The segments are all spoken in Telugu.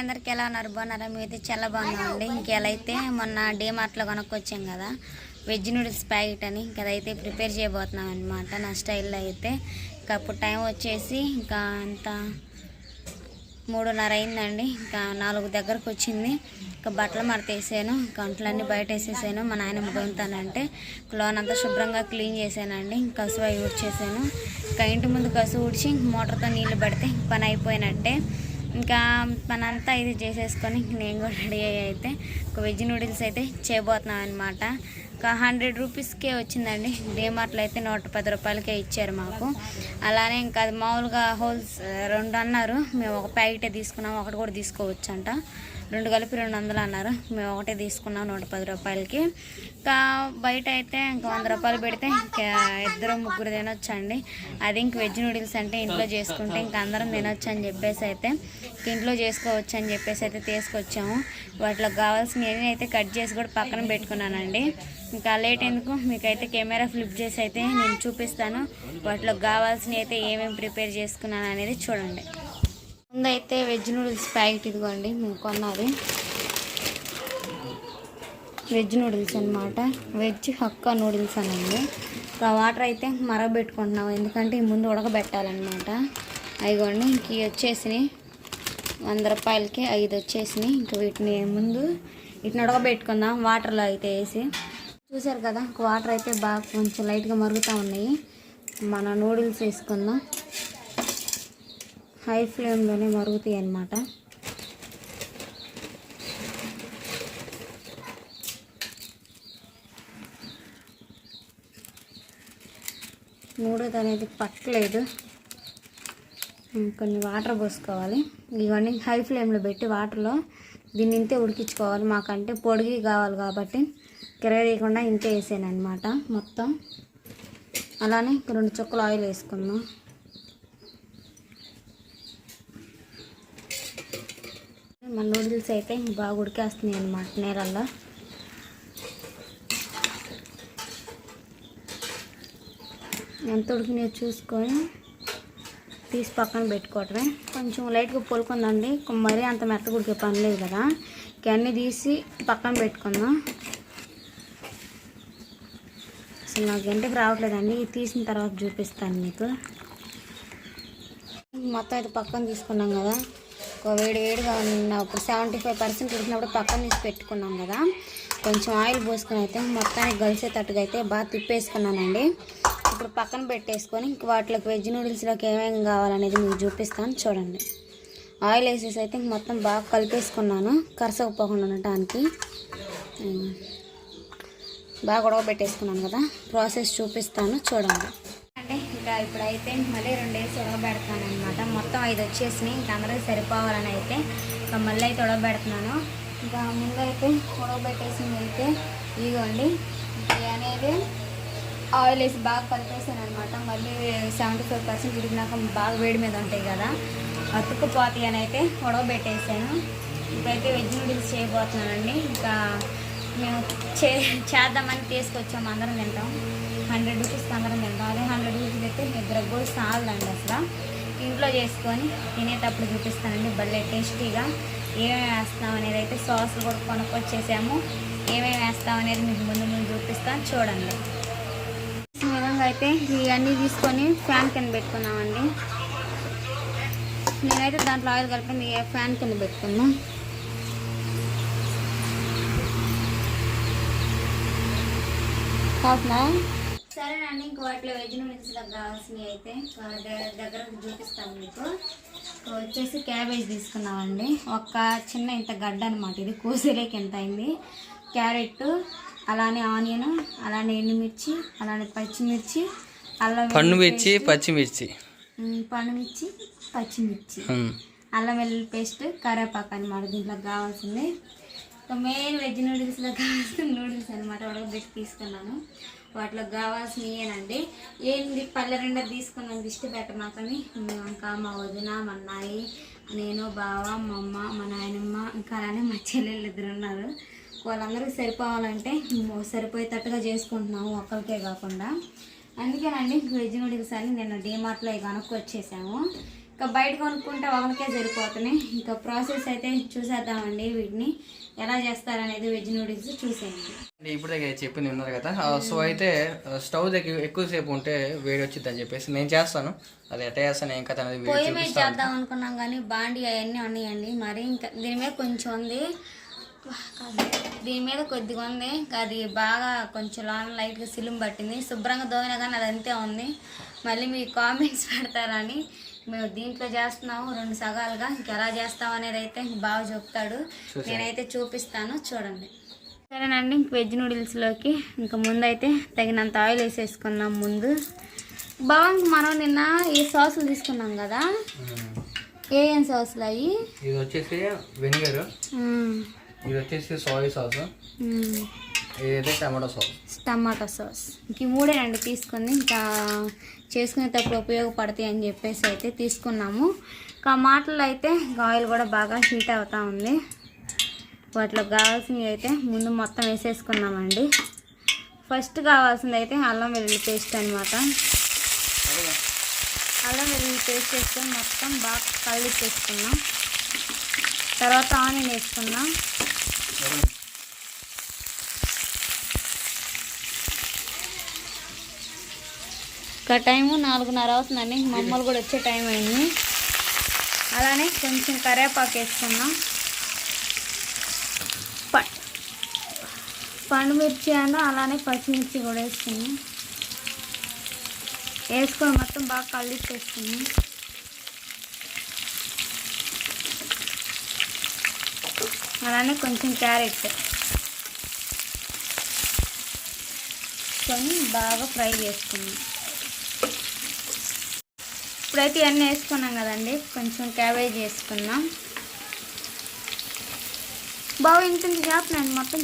అందరికి ఎలా ఉన్నారు? బాగున్నారా? మీరైతే చాలా బాగున్నామండి ఇంకెలా అయితే మొన్న డీమార్ట్లో కొనుక్కొచ్చాం కదా వెజ్ నూడిల్స్ ప్యాకెట్ అని. ఇంకా అదైతే ప్రిపేర్ చేయబోతున్నాం అనమాట నా స్టైల్లో అయితే. ఇంకా అప్పుడు టైం వచ్చేసి ఇంకా అంత మూడున్నర అయిందండి. ఇంకా నాలుగు దగ్గరకు వచ్చింది. ఇంకా బట్టలు మడతేసాను. గంటలన్నీ బయట వేసేసాను. మా నాయనమ్మ ముగ్గుతానంటే లోన్ అంతా శుభ్రంగా క్లీన్ చేశానండి. ఇంకా కసువు అవి ఊడ్చేసాను. ఇంకా ఇంటి ముందు కసువు ఊడ్చి మోటార్తో నీళ్ళు పడితే పని అయిపోయినట్టే. ఇంకా పనంతా ఇది చేసేసుకొని నేను కూడా రెడీ అయ్యి అయితే ఒక వెజ్ నూడిల్స్ అయితే చేయబోతున్నాం అనమాట ఒక హండ్రెడ్ రూపీస్కే వచ్చిందండి. డీమార్ట్లో అయితే నూట పది రూపాయలకే ఇచ్చారు మాకు. అలానే ఇంకా అది మామూలుగా హోల్స్ రెండు అన్నారు. మేము ఒక ప్యాకెటే తీసుకున్నాం ఒకటి కూడా తీసుకోవచ్చు అంట రెండు కలిపి రెండు వందలు అన్నారు. మేము ఒకటే తీసుకున్నాం నూట పది రూపాయలకి. ఇంకా బయట అయితే ఇంకా వంద రూపాయలు పెడితే ఇంకా ఇద్దరు ముగ్గురు తినొచ్చండి. అది ఇంక వెజ్ నూడిల్స్ అంటే ఇంట్లో చేసుకుంటే ఇంకా అందరం తినొచ్చు అని చెప్పేసి అయితే ఇంట్లో చేసుకోవచ్చు అని చెప్పేసి అయితే తీసుకొచ్చాము. వాటిలో కావాల్సినవి అయితే కట్ చేసి కూడా పక్కన పెట్టుకున్నానండి. ఇంకా లేట్ ఎందుకు? మీకైతే కెమెరా ఫ్లిప్ చేసి అయితే నేను చూపిస్తాను. వాటిలో కావాల్సినవి అయితే ఏమేమి ప్రిపేర్ చేసుకున్నాను అనేది చూడండి. ముందైతే వెజ్ నూడిల్స్ ప్యాకెట్ ఇదిగోండి మేము కొన్నది వెజ్ నూడిల్స్ అనమాట వెజ్ హక్కా నూడిల్స్ అనండి. ఇంకా వాటర్ అయితే మరగబెట్టుకుంటున్నాం ఎందుకంటే ఈ ముందు ఉడకబెట్టాలన్నమాట. అయిగోండి ఇంక వచ్చేసినాయి. వంద రూపాయలకి ఐదు వచ్చేసినాయి. ఇంకా వీటిని ముందు వీటిని ఉడకబెట్టుకుందాం వాటర్లో అయితే వేసి. చూసారు కదా వాటర్ అయితే బాగా కొంచెం లైట్గా మరుగుతూ ఉన్నాయి. మన నూడిల్స్ వేసుకుందాం. హై ఫ్లేమ్లోనే మరుగుతాయి అన్నమాట. మూడోది అనేది పట్టలేదు. కొన్ని వాటర్ పోసుకోవాలి. ఇవన్నీ హై ఫ్లేమ్లో పెట్టి వాటర్లో దీన్ని ఇంతే ఉడికించుకోవాలి. మాకంటే పొడిగి కావాలి కాబట్టి కిరగదీయకుండా ఇంతే వేసాను అనమాట మొత్తం. అలానే రెండు చుక్కలు ఆయిల్ వేసుకుందాం. మన నూడిల్స్ అయితే బాగా ఉడికేస్తున్నాయి అనమాట నీళ్ళల్లో ఎంత ఉడికినాయో చూసుకొని తీసి పక్కన పెట్టుకోవటమే. కొంచెం లైట్గా పొలుకుందండి. మరీ అంత మెత్త ఉడికే పని లేదు కదా. ఇవన్నీ తీసి పక్కన పెట్టుకుందాం. అసలు నాకు ఎంతకు రావట్లేదండి. ఇది తీసిన తర్వాత చూపిస్తాను మీకు. మొత్తం అయితే పక్కన తీసుకున్నాం కదా. వేడి వేడిగా ఉన్నప్పుడు సెవెంటీ ఫైవ్ పర్సెంట్ ఉడికినప్పుడు పక్కన తీసి పెట్టుకున్నాం కదా. కొంచెం ఆయిల్ పోసుకొని అయితే మొత్తానికి కలిసేటట్టుగా అయితే బాగా తిప్పేసుకున్నానండి. ఇప్పుడు పక్కన పెట్టేసుకొని ఇంక వాటిలోకి వెజ్ నూడిల్స్లోకి ఏమేమి కావాలనేది మీకు చూపిస్తాను చూడండి. ఆయిల్ వేసేసి అయితే ఇంక మొత్తం బాగా కలిపేసుకున్నాను కరసకపోకుండా ఉండటానికి. బాగా బాగా ఉడకబెట్టేసుకున్నాను కదా. ప్రాసెస్ చూపిస్తాను చూడండి. ఇంకా ఇప్పుడైతే మళ్ళీ రెండు వేసి ఉడకబెడతాను అనమాట మొత్తం ఐదు వచ్చేసినాయి. ఇంకా అందరూ సరిపోవాలని అయితే ఇంకా మళ్ళీ అయితే ఉడకబెడుతున్నాను ఇంకా ముందు అయితే ఉడకబెట్టేసింది అయితే ఇదిగోండి. అనేది ఆయిల్ వేసి బాగా కలిపేసాను అనమాట మళ్ళీ సెవెంటీ ఫైవ్ పర్సెంట్ ఉడికినాక బాగా వేడి మీద ఉంటాయి కదా అతుక్కుపోతాయి అని అయితే ఉడకబెట్టేసాను ఇప్పుడైతే వెజ్ నూడిల్స్ చేయబోతున్నానండి. ఇంకా మేము చే చేద్దామని తీసుకొచ్చాము అందరం తింటాం. హండ్రెడ్ రూపీస్ అందరం తింటాం. అదే హండ్రెడ్ రూపీస్ అయితే ఇద్దరు కూడా చాలండి అసలు. ఇంట్లో చేసుకొని తినేటప్పుడు చూపిస్తానండి భలే టేస్టీగా. ఏమేమి వేస్తాం అనేది అయితే సాసులు కూడా కొనుక్కొచ్చేసాము. ఏమేమి వేస్తాం అనేది మీకు ముందు ముందు చూపిస్తాను చూడండి. ఈ విధంగా అయితే ఇవన్నీ తీసుకొని ఫ్యాన్ కింద పెట్టుకున్నామండి. నేనైతే దాంట్లో ఆయిల్ కలిపింది ఫ్యాన్ కింద పెట్టుకున్నాం. కావునా సరేనండి ఇంక వాటిలో వెజ్ నూడిల్స్ కావాల్సినవి అయితే ఆ ద- దగ్గరకు చూపిస్తాను మీకు. వచ్చేసి క్యాబేజ్ తీసుకున్నామండి. ఒక చిన్న ఇంత గడ్డ అనమాట ఇది కోసిరేకి ఎంత అయింది? క్యారెట్ అలానే ఆనియన్ అలానే ఎండుమిర్చి అలానే పచ్చిమిర్చి అల్లం పండు వెల్లుల్లి మిర్చి పేస్ట్, పచ్చిమిర్చి. పండుమిర్చి పచ్చిమిర్చి. అల్లం వెల్లుల్లి పేస్ట్ కరివేపాకు అనమాట దీంట్లో కావాల్సింది. ఇంకా మెయిన్ వెజ్ నూడిల్స్లో కావాల్సిన టమాటా అనమాట ఉడకబెట్టి తీసుకున్నాను. వాటిలో కావాల్సినవేనండి ఏంది? పల్లె రెండ తీసుకున్నాను దిష్టి పెట్టమాకని. ఇంకా మా వదిన మా నాయి నేను బావ మా అమ్మ మా నాయనమ్మ ఇంకా అలానే మా చెల్లెళ్ళు ఇద్దరు ఉన్నారు. వాళ్ళందరికీ సరిపోవాలంటే సరిపోయేటట్టుగా చేసుకుంటున్నాము ఒక్కరికే కాకుండా. అందుకేనండి వెజ్ నూడిల్స్ అని నేను డీమార్ట్లో కనుక్కొచ్చేసాము ఇంకా బయట కొనుక్కుంటే ఒకరికే సరిపోతున్నాయి. ఇంకా ప్రాసెస్ అయితే చూసేద్దామండి వీటిని. ఎలా చేస్తారనేది వెజ్ నూడిల్స్ చూసేయండి. ఇప్పుడు చెప్పింది ఉన్నారు కదా. సో అయితే స్టవ్ దగ్గర ఎక్కువసేపు ఉంటే వేడి వచ్చింది అని చెప్పేసి నేను చేస్తాను. అది ఎట్లా చేస్తాను ఏం కథ అనేది పొయ్యి మీద చేద్దాం అనుకున్నాం కానీ బాండి అవన్నీ ఉన్నాయండి. మరి ఇంకా దీని మీద కొంచెం ఉంది. కాదు. దీని మీద కొద్దిగా ఉంది. అది బాగా కొంచెం లోన లైట్గా సిలుం పట్టింది. శుభ్రంగా దోమినా కానీ అది అంతే ఉంది. మళ్ళీ మీ కామెంట్స్ పెడతారని మేము దీంట్లో చేస్తున్నాము రెండు సగాలుగా. ఇంకెలా చేస్తాం అనేది అయితే బాగా చెప్తాడు. నేనైతే చూపిస్తాను చూడండి. సరేనండి ఇంక వెజ్ నూడిల్స్లోకి ఇంకా ముందైతే తగినంత ఆయిల్ వేసేసుకున్నాం ముందు. బాగా మనం నిన్న ఈ సాసులు తీసుకున్నాం కదా? ఏ ఏం సాసులు అవి ఇది వచ్చేసి వెనిగర్. ఇది వచ్చేసి సోయా సాస్ ఇదైతే టమాటో సాస్. Tomato sauce. ఇంక మూడేనండి తీసుకుంది. ఇంకా చేసుకునేటప్పుడు ఉపయోగపడతాయి అని చెప్పేసి అయితే తీసుకున్నాము. ఇంకా మాటలు అయితే ఆయిల్ కూడా బాగా హీట్ అవుతూ ఉంది. వాటిలో కావాల్సినవి అయితే ముందు మొత్తం వేసేసుకున్నామండి. ఫస్ట్ కావాల్సింది అయితే అల్లం వెల్లుల్లి పేస్ట్ అనమాట అల్లం వెల్లుల్లి పేస్ట్ వేసుకొని మొత్తం బాగా కలిపేసుకున్నాం తర్వాత ఆనియన్ వేసుకున్నాం. ఇంకా టైము నాలుగున్నర అవుతుందండి. మమ్మల్ని కూడా వచ్చే టైం అయింది. అలానే కొంచెం కరివేపాకు వేసుకున్నాం ప- పండు మిర్చి అన్న అలానే పచ్చిమిర్చి కూడా వేసుకున్నాం వేసుకొని మొత్తం బాగా కలిపేసుకున్నాం అలానే కొంచెం క్యారెట్. కొని బాగా ఫ్రై చేసుకున్నాం ఇప్పుడైతే ఇవన్నీ వేసుకున్నాం కదండి. కొంచెం క్యాబేజ్ వేసుకున్నాం బాగా ఇంత చేస్తున్నాను మొత్తం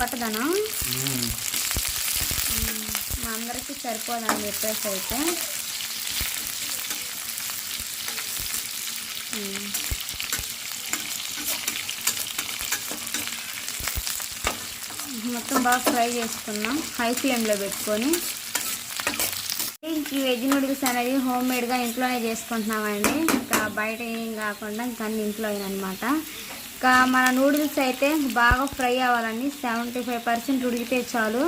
పట్టదనా? మా అందరికీ సరిపోదని చెప్పేసి అయితే. మొత్తం బాగా ఫ్రై చేసుకున్నాం. హై ఫ్లేమ్లో పెట్టుకొని. ఈ వెజ్ నూడిల్స్ అనేది హోమ్ మేడ్గా ఇంట్లోనే చేసుకుంటున్నామండి. ఇంకా బయట ఏం కాకుండా ఇంకా అన్ని ఇంట్లో అనమాట ఇంకా మన నూడిల్స్ అయితే బాగా ఫ్రై అవ్వాలండి. సెవెంటీ ఫైవ్ పర్సెంట్ ఉడికితే చాలు.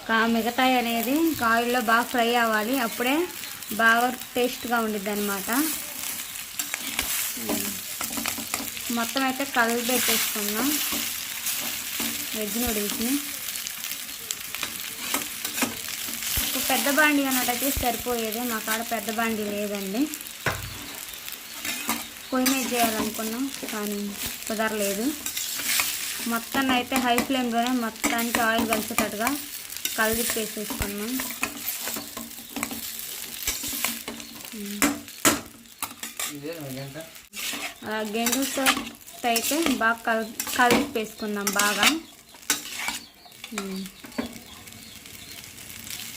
ఇంకా మిగతాయి అనేది ఆయిల్లో బాగా ఫ్రై అవ్వాలి. అప్పుడే బాగా టేస్ట్గా ఉండిద్ది అనమాట మొత్తం అయితే కలిపి పెట్టేసుకున్నాం వెజ్ నూడిల్స్ని ఒక పెద్ద బాండి అన్నట్టయితే సరిపోయేది. మా కాడ పెద్ద బాండి లేదండి. పొయ్యి మీద చేయాలనుకున్నాం కానీ కుదరలేదు మొత్తాన్ని అయితే హై ఫ్లేమ్లోనే మొత్తానికి ఆయిల్ కలిసేటట్టుగా కలిపేసేసుకున్నాం ఇదే అలా అయితే బాగా కల్ కలిపేసుకుందాం బాగా.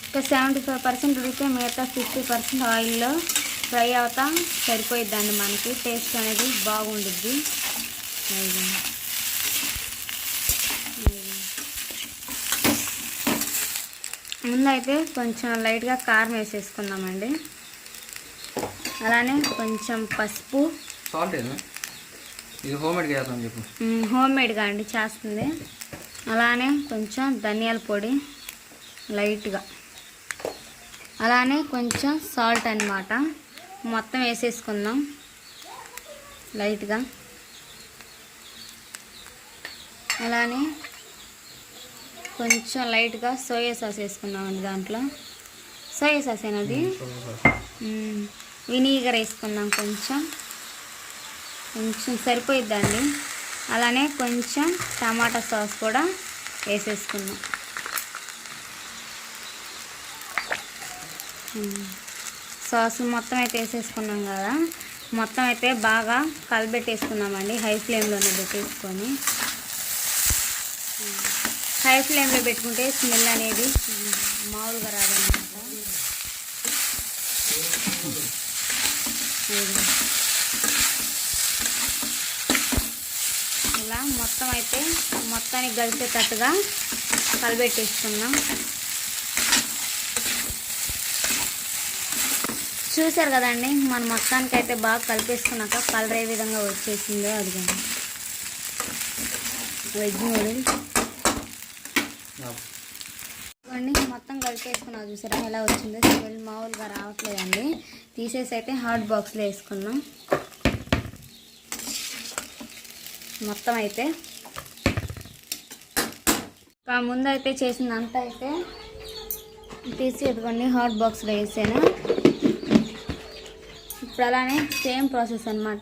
ఇంకా సెవెంటీ ఫైవ్ పర్సెంట్ ఉడికితే మిగతా ఫిఫ్టీ పర్సెంట్ ఆయిల్లో ఫ్రై అవుతా సరిపోయిద్దండి మనకి. టేస్ట్ అనేది బాగుండిద్ది. ముందైతే కొంచెం లైట్గా కారం వేసేసుకుందామండి. అలానే కొంచెం పసుపు. సాల్ట్ ఇది హోమ్ మేడ్ చేస్తాను చెప్పు. హోమ్ మేడ్గా అండి చేస్తుంది. అలానే కొంచెం ధనియాల పొడి లైట్గా. అలానే కొంచెం సాల్ట్ అన్నమాట. మొత్తం వేసేసుకుందాం. లైట్గా. అలానే కొంచెం లైట్గా సోయా సాస్ వేసుకుందామండి దాంట్లో. Soya sauce ఏనది. వినీగర్ వేసుకుందాం కొంచెం. కొంచెం సరిపోయిద్దండి. అలానే కొంచెం టమాటా సాస్ కూడా వేసేసుకుందాం. సాస్ మొత్తం అయితే వేసేసుకున్నాం కదా. మొత్తం అయితే బాగా కలబెట్టేసుకున్నామండి. హై ఫ్లేమ్లోనే పెట్టేసుకొని. హై ఫ్లేమ్లో పెట్టుకుంటే స్మెల్ అనేది మామూలుగా రాదనమాట ఇలా మొత్తం అయితే మొత్తానికి కలిసేటట్టుగా కలబెట్టేసుకున్నాం. చూసారు కదండి మన మొత్తానికి అయితే బాగా కలిపేసుకున్నాక కలర్ ఏ విధంగా వచ్చేసిందో అదిగోండి వెజ్ నూడిల్స్ ఇవన్నీ మొత్తం కలిపేసుకున్నాం చూసారా ఎలా వచ్చిందో స్మెల్ మామూలుగా రావట్లేదండి. తీసేసి అయితే హాట్ బాక్స్లో వేసుకున్నాం. మొత్తం అయితే. ముందు అయితే చేసిందంతా అయితే తీసి ఇదిగోండి హాట్ బాక్స్లో వేసాను. ఇప్పుడు అలానే సేమ్ ప్రాసెస్ అనమాట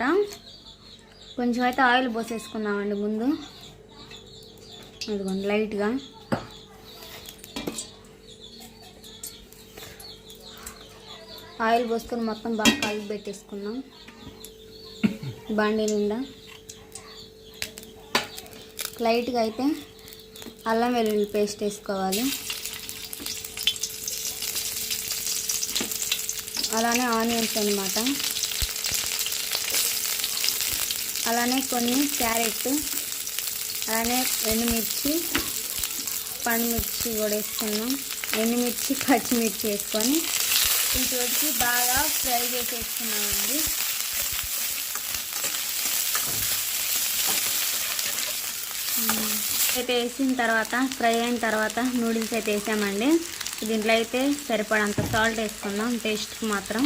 కొంచెం అయితే ఆయిల్ పోసేసుకున్నామండి ముందు. అదిగోండి లైట్గా. ఆయిల్ పోసుకొని మొత్తం బాగా కలిపి పెట్టేసుకున్నాం బండి నిండా. లైట్గా అయితే అల్లం వెల్లుల్లి పేస్ట్ వేసుకోవాలి. అలానే ఆనియన్స్ అన్నమాట. అలానే కొన్ని క్యారెట్ అలానే ఎండుమిర్చి పండుమిర్చి కూడా వేసుకున్నాం. ఎండుమిర్చి పచ్చిమిర్చి వేసుకొని ఇంకోటికి బాగా ఫ్రై చేసేసుకున్నామండి. అయితే వేసిన తర్వాత ఫ్రై అయిన తర్వాత నూడిల్స్ అయితే వేసామండి. దీంట్లో అయితే సరిపడంత సాల్ట్ వేసుకుందాం టేస్ట్కి మాత్రం.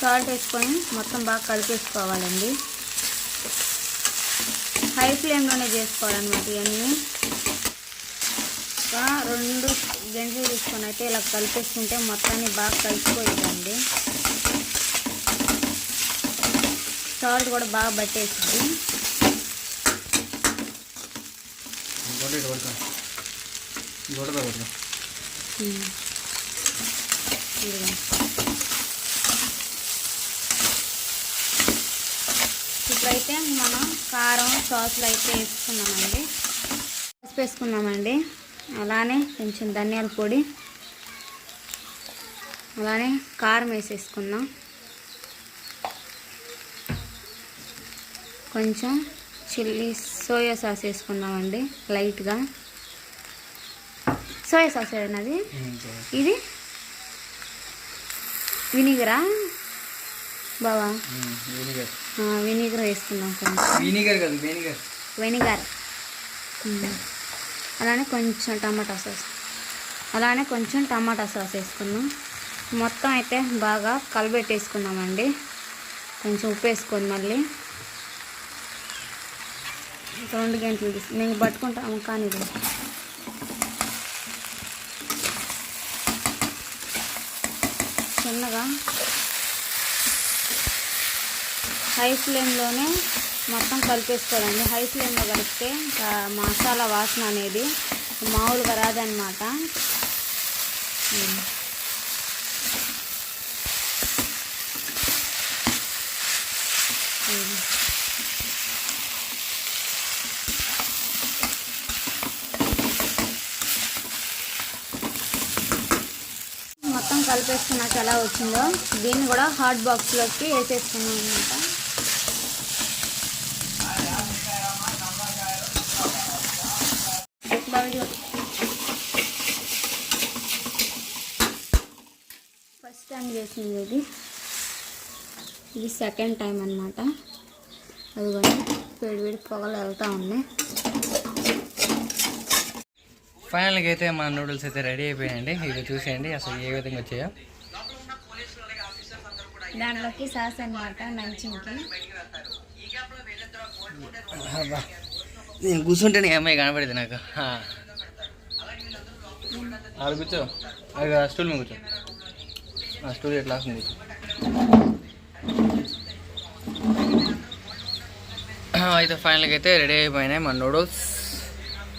సాల్ట్ వేసుకొని మొత్తం బాగా కలిపేసుకోవాలండి. హై ఫ్లేమ్లోనే చేసుకోవాలన్నమాట ఇవన్నీ. ఒక రెండు గంటలు తీసుకొని అయితే ఇలా కలిపేసుకుంటే మొత్తాన్ని బాగా కలిసిపోయిందండి సాల్ట్ కూడా బాగా పట్టేసింది గొడ్డ కొడతాం గొడవ ఇప్పుడైతే మనం కారం సాసులు అయితే వేసుకున్నామండి. పసుపు వేసుకున్నామండి అలానే కొంచెం ధనియాల పొడి. అలానే కారం వేసేసుకున్నాం కొంచెం చిల్లీ సోయా సాస్ వేసుకున్నామండి లైట్గా. సోయా సాస్ ఏదన్నది ఇది వినిగరా? బావా? వెనిగర్. వేసుకున్నాం కొంచెం. వినిగర్ కాదు వెనిగర్. అలానే కొంచెం టమాటా సాస్. అలానే కొంచెం టమాటా సాస్ వేసుకున్నాం మొత్తం అయితే బాగా కలబెట్టేసుకున్నామండి కొంచెం ఉప్పు వేసుకొని మళ్ళీ. రెండు గంటలు తీసి మేము పట్టుకుంటాము కానీ చిన్నగా. హై ఫ్లేమ్లోనే మొత్తం కలిపేసుకోవాలండి. హై ఫ్లేమ్లో కలిపితే మసాలా వాసన అనేది మామూలుగా రాదనమాట ఉమ్. ఉమ్. మొత్తం కలిపేసుకున్నాక ఎలా వచ్చిందో దీన్ని కూడా హాట్ బాక్స్లోకి వేసేసుకున్నాం అనమాట ఫస్ట్ టైం చేసింది ఇది. ఇది సెకండ్ టైం అనమాట అదిగోండి వేడి వేడి పొగలు వెళ్తూ ఉన్నాయి. ఫైనల్గా అయితే మన నూడిల్స్ అయితే రెడీ అయిపోయాయండి. ఇవి చూసేయండి అసలు ఏ విధంగా వచ్చాయో. దాంట్లోకి సాస్ అనమాట నంచింకి. నేను కూర్చుంటేనే ఈ అమ్మాయి కనపడేది నాకు. ఆ. ఆడ కూర్చో. అది ఆ స్టూల్ మీద కూర్చో. ఆ స్టూల్ ఎట్లా వస్తుంది? అయితే ఫైనల్గా అయితే రెడీ అయిపోయినాయి మన నూడిల్స్.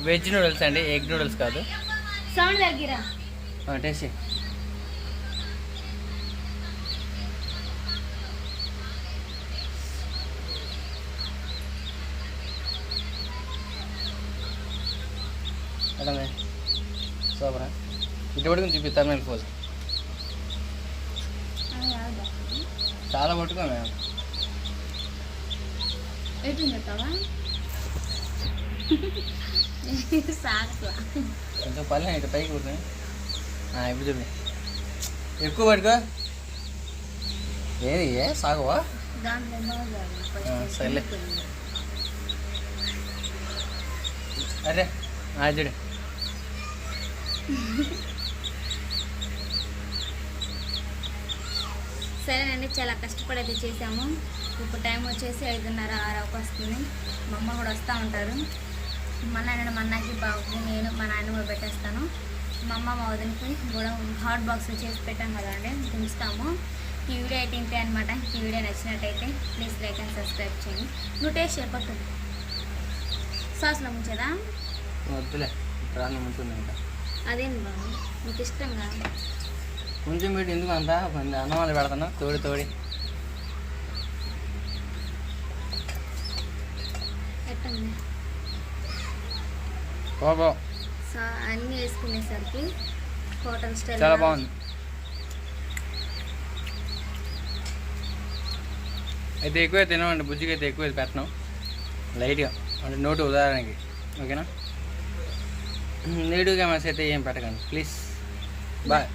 వెజ్ నూడిల్స్ అండి ఎగ్ నూడిల్స్ కాదు. టేస్ట్ పట్టుకుని చూపిస్తాను నేను ఫోన్ చాలా పట్టుకో సాక్స్ కొంచెం పల్లె ఇటు పైకి కూర్చొని ఇప్పుడు చూపి ఎక్కువ పట్టుకో. ఏది ఏ సాగవా సర్లే. అరే చూడు. సరేనండి చాలా కష్టపడి అయితే చేసాము ఇప్పుడు టైం వచ్చేసి ఐదున్నర ఆరుకు వస్తుంది. మా అమ్మ కూడా వస్తూ ఉంటారు. మా నాన్న మా అన్నకి బాబుకి నేను మా నాన్న కూడా పెట్టేస్తాను. మా అమ్మ మా వదినకి కూడా హాట్ బాక్స్ చేసి పెట్టాం కదండి దించుతాము. ఈ వీడియో అయితే ఇంతే అనమాట ఈ వీడియో నచ్చినట్టయితే ప్లీజ్ లైక్ అండ్ సబ్స్క్రైబ్ చేయండి. నువ్వు టేస్ట్ చేయ పట్టు. సాస్లో ముంచేదా? వద్దులే ప్రాణం ఉంటుంది ఇంకా. అదేం బాబు మీకు ఇష్టంగా కొంచెం పెట్టి ఎందుకు అంత? కొంచెం అన్నం వాళ్ళు పెడతాను. తోడి తోడి. బాబా అన్నీ వేసుకునేసరికి హోటల్ స్టైల్ చాలా బాగుంది. అయితే ఎక్కువ తినమండి. బుజ్జికి అయితే ఎక్కువ పెట్టను. లైట్గా. అంటే నోటు ఉదాహరణకి. ఓకేనా? నెగిటివ్గా మెసేజ్ అయితే ఏం పెట్టకండి. ప్లీజ్. బాయ్.